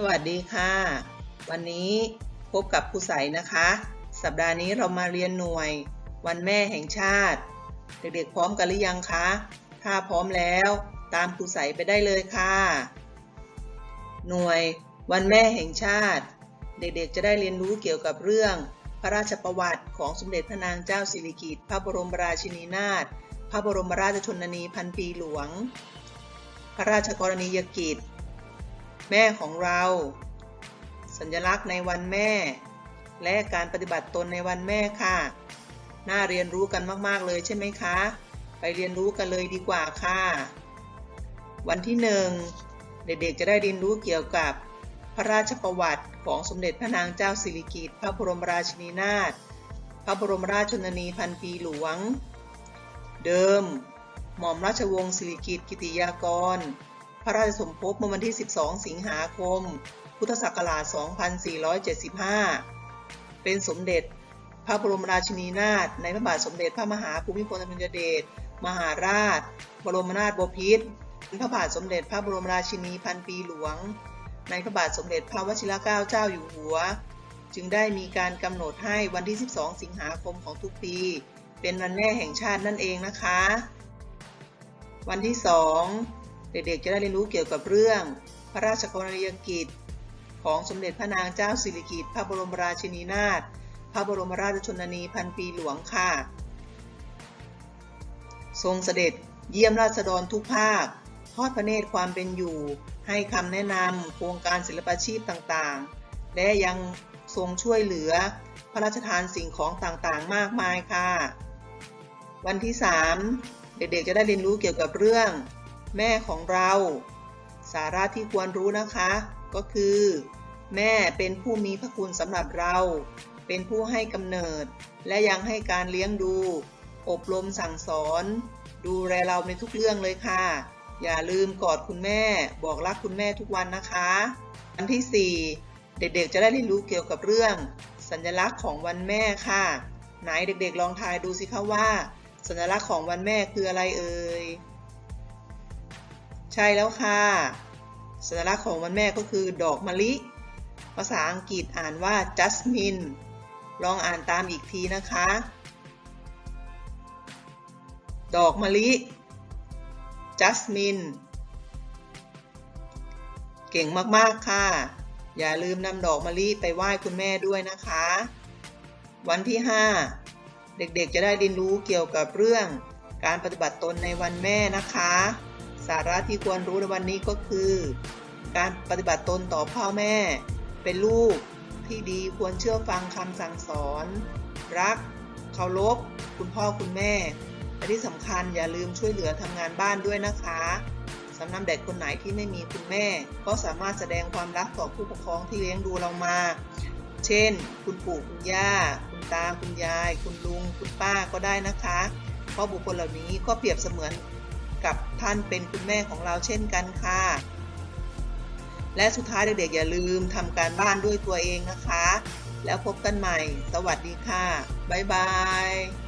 สวัสดีค่ะ วันนี้พบกับครูใสนะคะ สัปดาห์นี้เรามาเรียนหน่วย วันแม่แห่งชาติ เด็กๆพร้อมกันหรือยังคะ ถ้าพร้อมแล้วตามครูใสไปได้เลยค่ะ หน่วย วันแม่แห่งชาติ เด็กๆจะได้เรียนรู้เกี่ยวกับเรื่อง พระราชประวัติของสมเด็จพระนางเจ้าสิริกิติ์พระบรมราชินีนาถพระบรมราชชนนีพันปีหลวง พระราชกรณียกิจ แม่ของเรา สัญลักษณ์ในวันแม่ และการปฏิบัติตนในวันแม่ค่ะ น่าเรียนรู้กันมาก ๆ เลยใช่ไหมคะ ไปเรียนรู้กันเลยดีกว่าค่ะ วันที่หนึ่งเด็กๆจะได้เรียนรู้เกี่ยวกับพระราชประวัติของสมเด็จพระนางเจ้าสิริกิติ์พระบรมราชินีนาถ พระบรมราชชนนีพันปีหลวง เดิม หม่อมราชวงศ์สิริกิติ์กิติยากร พระราชสมภพเมื่อวันที่ 12 สิงหาคม พุทธศักราช 2475 เป็นสมเด็จพระบรมราชินีนาถในพระบาทสมเด็จพระมหาภูมิพลอดุลยเดชมหาราช บรมนาถบพิตรพระบาทสมเด็จพระบรมราชินีพันปีหลวง ในพระบาทสมเด็จพระวชิรเกล้าเจ้าอยู่หัว จึงได้มีการกำหนดให้วันที่ 12 สิงหาคมของทุกปี เป็นวันแม่แห่งชาตินั่นเองนะคะ วันที่ 2 เด็กๆ จะได้เรียนรู้เกี่ยวกับเรื่อง พระราชกรณียกิจ ของสมเด็จพระนางเจ้าสิริกิติ์พระบรมราชินีนาถพระบรมราชชนนีพันปีหลวงค่ะ ทรงเสด็จเยี่ยมราษฎรทุกภาค ทอดพระเนตรความเป็นอยู่ ให้คำแนะนำโครงการศิลปาชีพต่างๆ และยังทรงช่วยเหลือพระราชทานสิ่งของต่างๆ มากมายค่ะ วันที่ 3 เด็กๆ จะได้เรียนรู้เกี่ยวกับเรื่อง แม่ของเรา สาระที่ควรรู้นะคะ ก็คือ แม่เป็นผู้มีพระคุณสำหรับเรา เป็นผู้ให้กำเนิด และยังให้การเลี้ยงดู อบรมสั่งสอน ดูแลเราในทุกเรื่องเลยค่ะ อย่าลืมกอดคุณแม่ บอกรักคุณแม่ทุกวันนะคะ อันที่ 4 เด็กๆจะได้เรียนรู้เกี่ยวกับเรื่อง สัญลักษณ์ของวันแม่ค่ะ ไหนเด็กๆลองทายดูสิคะว่า สัญลักษณ์ของวันแม่คืออะไรเอ่ย ใช่แล้วค่ะ สัญลักษณ์ของวันแม่ก็คือดอกมะลิ ภาษาอังกฤษอ่านว่า jasmine ลองอ่านตามอีกทีนะคะ ดอกมะลิ jasmine เก่งมากๆค่ะ อย่าลืมนำดอกมะลิไปไหว้คุณแม่ด้วยนะคะ วันที่ 5 เด็กๆจะได้เรียนรู้เกี่ยวกับเรื่องการปฏิบัติตนในวันแม่นะคะ สาระที่ควรรู้ในวันนี้ก็คือ การปฏิบัติตนต่อพ่อแม่ เป็นลูกที่ดีควรเชื่อฟังคำสั่งสอน รัก เคารพคุณพ่อคุณแม่และที่สำคัญอย่าลืมช่วยเหลือทำงานบ้านด้วยนะคะสำหรับเด็กคนไหนที่ไม่มีคุณแม่ ก็สามารถแสดงความรักต่อผู้ปกครองที่เลี้ยงดูเรามา เช่น คุณปู่คุณย่า คุณตาคุณยาย คุณลุง คุณป้าก็ได้นะคะ เพราะบุคคลเหล่านี้ก็เปรียบเสมือน กับท่านเป็นคุณแม่ของเราเช่นกันค่ะ และสุดท้ายเด็กๆอย่าลืมทำการบ้านด้วยตัวเองนะคะ แล้วพบกันใหม่ สวัสดีค่ะ บ๊ายบาย